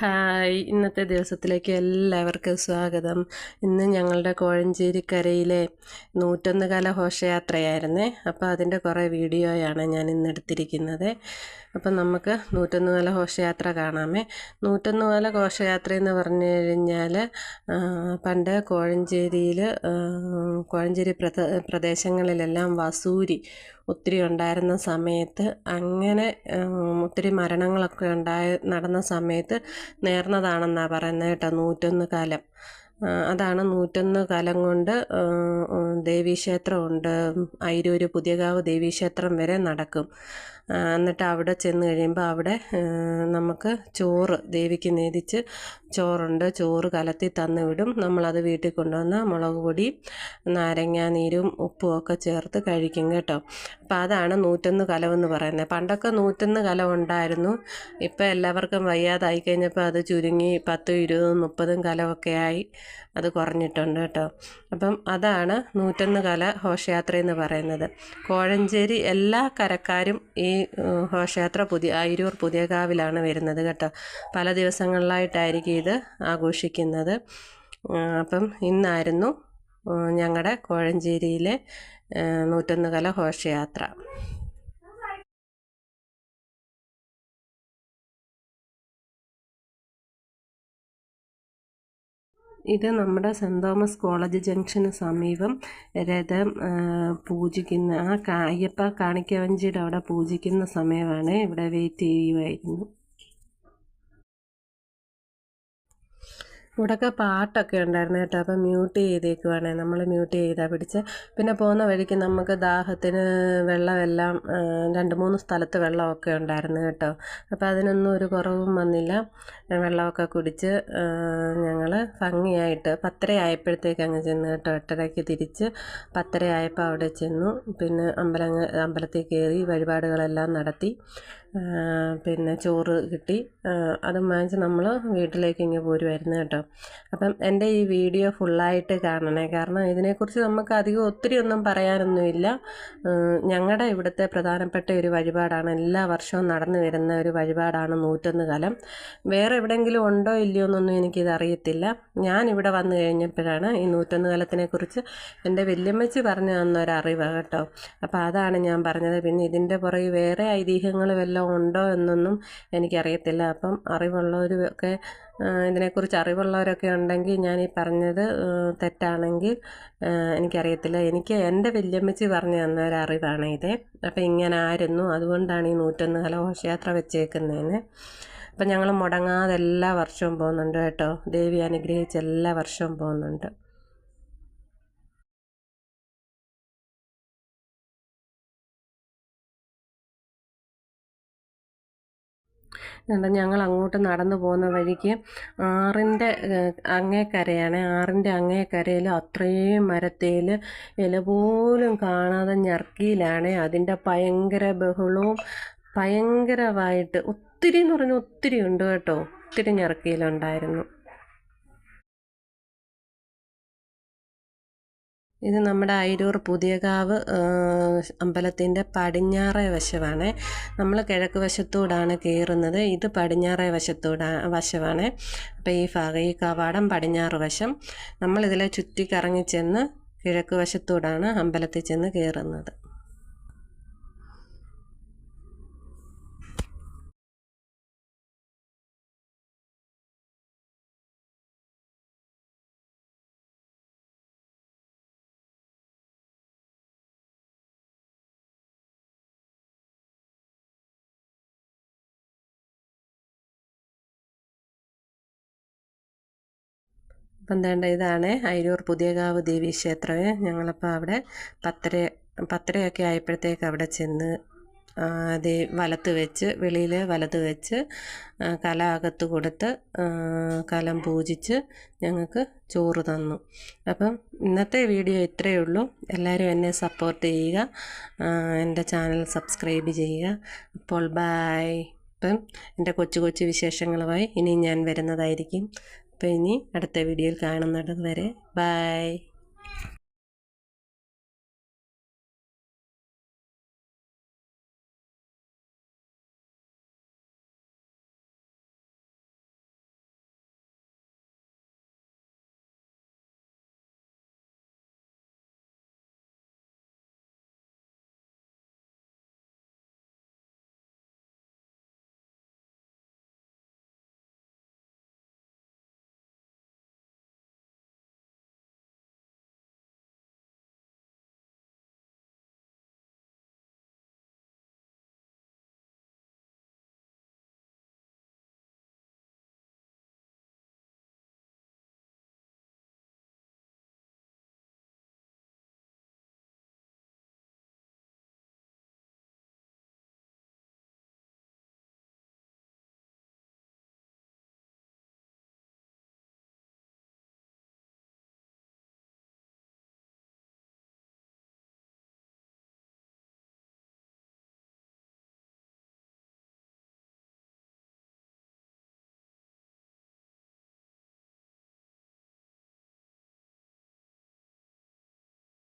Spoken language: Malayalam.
ഹായ്. ഇന്നത്തെ ദിവസത്തിലേക്ക് എല്ലാവർക്കും സ്വാഗതം. ഇന്ന് ഞങ്ങളുടെ കോഴഞ്ചേരിക്കരയിലെ നൂറ്റൊന്ന് കാല ഘോഷയാത്രയായിരുന്നേ. അപ്പോൾ അതിന്റെ കുറേ വീഡിയോയാണ് ഞാൻ ഇന്ന് എടുത്തിരിക്കുന്നത്. അപ്പം നമുക്ക് നൂറ്റൊന്ന് കാല ഘോഷയാത്ര കാണാമേ. നൂറ്റൊന്ന് കാല ഘോഷയാത്ര എന്ന് പറഞ്ഞു കഴിഞ്ഞാൽ പണ്ട് കോഴഞ്ചേരിയിൽ കോഴഞ്ചേരി പ്രദ പ്രദേശങ്ങളിലെല്ലാം വസൂരി ഒത്തിരി ഉണ്ടായിരുന്ന സമയത്ത് അങ്ങനെ ഒത്തിരി മരണങ്ങളൊക്കെ ഉണ്ടായ നടന്ന സമയത്ത് നേർന്നതാണെന്നാണ് പറയുന്നത് കേട്ടോ നൂറ്റൊന്ന് കാലം. അതാണ് നൂറ്റൊന്ന് കാലം കൊണ്ട് ദേവീക്ഷേത്രമുണ്ട് അയിരൂർ പുതിയകാവ് ദേവീക്ഷേത്രം വരെ നടക്കും. എന്നിട്ട് അവിടെ ചെന്ന് കഴിയുമ്പോൾ അവിടെ നമുക്ക് ചോറ് ദേവിക്ക് നേദിച്ച് ചോറുണ്ട്. ചോറ് കലത്തി തന്നു വിടും. നമ്മളത് വീട്ടിൽ കൊണ്ടുവന്ന് മുളക് പൊടി നാരങ്ങ നീരും ഉപ്പും ഒക്കെ ചേർത്ത് കഴിക്കും കേട്ടോ. അപ്പോൾ അതാണ് നൂറ്റൊന്ന് കലമെന്ന് പറയുന്നത്. പണ്ടൊക്കെ നൂറ്റൊന്ന് കലം ഉണ്ടായിരുന്നു. ഇപ്പോൾ എല്ലാവർക്കും വയ്യാതായി കഴിഞ്ഞപ്പോൾ അത് ചുരുങ്ങി പത്തും ഇരുപതും മുപ്പതും കലമൊക്കെ ആയി അത് കുറഞ്ഞിട്ടുണ്ട് കേട്ടോ. അപ്പം അതാണ് നൂറ്റൊന്ന് കല ഘോഷയാത്ര എന്ന് പറയുന്നത്. കോഴഞ്ചേരി എല്ലാ കരക്കാരും ഈ ഘോഷയാത്ര പുതിയ അയിരൂർ പുതിയകാവിലാണ് വരുന്നത് കേട്ടോ. പല ദിവസങ്ങളിലായിട്ടായിരിക്കും ഇത് ആഘോഷിക്കുന്നത്. അപ്പം ഇന്നായിരുന്നു ഞങ്ങളുടെ കോഴഞ്ചേരിയിലെ നൂറ്റൊന്ന് കല ഘോഷയാത്ര. ഇത് നമ്മുടെ സെന്റ് തോമസ് കോളേജ് ജംഗ്ഷന് സമീപം രഥം പൂജിക്കുന്ന ആ അയ്യപ്പ കാണിക്കവഞ്ചിയുടെ അവിടെ പൂജിക്കുന്ന സമയമാണ് ഇവിടെ വെയിറ്റ് ചെയ്യുമായിരുന്നു ഇവിടെയൊക്കെ പാട്ടൊക്കെ ഉണ്ടായിരുന്നു കേട്ടോ. അപ്പോൾ മ്യൂട്ട് ചെയ്തേക്കുവാണ്. നമ്മൾ മ്യൂട്ട് ചെയ്താൽ പിടിച്ച്. പിന്നെ പോകുന്ന വഴിക്ക് നമുക്ക് ദാഹത്തിന് വെള്ളമെല്ലാം രണ്ട് മൂന്ന് സ്ഥലത്ത് വെള്ളമൊക്കെ ഉണ്ടായിരുന്നു കേട്ടോ. അപ്പോൾ അതിനൊന്നും ഒരു കുറവും വന്നില്ല. വെള്ളമൊക്കെ കുടിച്ച് ഞങ്ങൾ ഭംഗിയായിട്ട് പത്തര ആയപ്പോഴത്തേക്ക് അങ്ങ് ചെന്ന് കേട്ടോ. എട്ടരയ്ക്ക് തിരിച്ച് പത്തര ആയപ്പോൾ അവിടെ ചെന്നു. പിന്നെ അമ്പലങ്ങ അമ്പലത്തിൽ കയറി വഴിപാടുകളെല്ലാം നടത്തി. പിന്നെ ചോറ് കിട്ടി. അതും വാങ്ങിച്ച് നമ്മൾ വീട്ടിലേക്ക് ഇങ്ങ് പോരുമായിരുന്നു കേട്ടോ. അപ്പം എന്റെ ഈ വീഡിയോ ഫുള്ളായിട്ട് കാണണേ. കാരണം ഇതിനെക്കുറിച്ച് നമുക്ക് അധികം ഒത്തിരി ഒന്നും പറയാനൊന്നുമില്ല. ഞങ്ങളുടെ ഇവിടുത്തെ പ്രധാനപ്പെട്ട ഒരു വഴിപാടാണ്. എല്ലാ വർഷവും നടന്നു വരുന്ന ഒരു വഴിപാടാണ് നൂറ്റൊന്ന് കാലം. വേറെ എവിടെയെങ്കിലും ഉണ്ടോ ഇല്ലയോ എന്നൊന്നും എനിക്കിത് അറിയത്തില്ല. ഞാൻ ഇവിടെ വന്നു കഴിഞ്ഞപ്പോഴാണ് ഈ നൂറ്റൊന്ന് കാലത്തിനെക്കുറിച്ച് എന്റെ വല്യമ്മച്ചി പറഞ്ഞു തന്നൊരറിവ് കേട്ടോ. അപ്പോൾ അതാണ് ഞാൻ പറഞ്ഞത്. പിന്നെ ഇതിന്റെ പുറകെ വേറെ ഐതിഹ്യങ്ങൾ വല്ലതും ഉണ്ടോ എന്നൊന്നും എനിക്കറിയത്തില്ല. അപ്പം അറിവുള്ളവരൊക്കെ ഇതിനെക്കുറിച്ച് അറിവുള്ളവരൊക്കെ ഉണ്ടെങ്കിൽ ഞാൻ ഈ പറഞ്ഞത് തെറ്റാണെങ്കിൽ എനിക്കറിയത്തില്ല. എനിക്ക് എന്റെ വല്യമ്മച്ചി പറഞ്ഞു തന്ന ഒരു അറിവാണ് ഇത് അപ്പം ഇങ്ങനെ ആയിരുന്നു. അതുകൊണ്ടാണ് ഈ നൂറ്റൊന്ന് കല ഘോഷയാത്ര വെച്ചേക്കുന്നതിന് അപ്പം ഞങ്ങൾ മുടങ്ങാതെ എല്ലാ വർഷവും പോകുന്നുണ്ട് കേട്ടോ. ദേവി അനുഗ്രഹിച്ച് എല്ലാ വർഷവും പോകുന്നുണ്ട്. കണ്ട ഞങ്ങൾ അങ്ങോട്ട് നടന്നു പോകുന്ന വഴിക്ക് ആറിന്റെ അങ്ങേക്കരയാണ്. ആറിന്റെ അങ്ങേക്കരയിൽ അത്രയും മരത്തേൽ ഇല പോലും കാണാതെ ഞർക്കിയിലാണ് അതിന്റെ ഭയങ്കര ബഹളവും ഭയങ്കരമായിട്ട് ഒത്തിരി എന്ന് പറഞ്ഞാൽ ഒത്തിരി ഉണ്ട് കേട്ടോ. ഒത്തിരി ഞർക്കിയിലുണ്ടായിരുന്നു ഇത് നമ്മുടെ അയിരൂർ പുതിയകാവ് അമ്പലത്തിന്റെ പടിഞ്ഞാറേ വശമാണ് നമ്മൾ കിഴക്ക് വശത്തൂടാണ് കയറുന്നത്. ഇത് പടിഞ്ഞാറേ വശത്തൂടാ വശമാണ് അപ്പോൾ ഈ ഭാഗം ഈ കവാടം പടിഞ്ഞാറ് വശം. നമ്മളിതിലെ ചുറ്റി കറങ്ങി ചെന്ന് കിഴക്ക് വശത്തൂടാണ് അമ്പലത്തിൽ ചെന്ന് കയറുന്നത്. അപ്പം ഇതാണ് അയിരൂർ പുതിയകാവ് ദേവി ക്ഷേത്രമേ. ഞങ്ങളപ്പോൾ അവിടെ പത്തര പത്തരയൊക്കെ ആയപ്പോഴത്തേക്ക് അവിടെ ചെന്ന് ദേ വലത്ത് വെച്ച് വെളിയിൽ വലത്ത് വെച്ച് കല അകത്ത് കൊടുത്ത് കലം പൂജിച്ച് ഞങ്ങൾക്ക് ചോറ് തന്നു. അപ്പം ഇന്നത്തെ വീഡിയോ ഇത്രയേ ഉള്ളൂ. എല്ലാവരും എന്നെ സപ്പോർട്ട് ചെയ്യുക എന്റെ ചാനൽ സബ്സ്ക്രൈബ് ചെയ്യുക. അപ്പോൾ ബായ്. ഇപ്പം എന്റെ കൊച്ചു കൊച്ചു വിശേഷങ്ങളുമായി ഇനി ഞാൻ വരുന്നതായിരിക്കും. അപ്പോൾ ഇനി അടുത്ത വീഡിയോയിൽ കാണുന്നത് വരെ ബൈ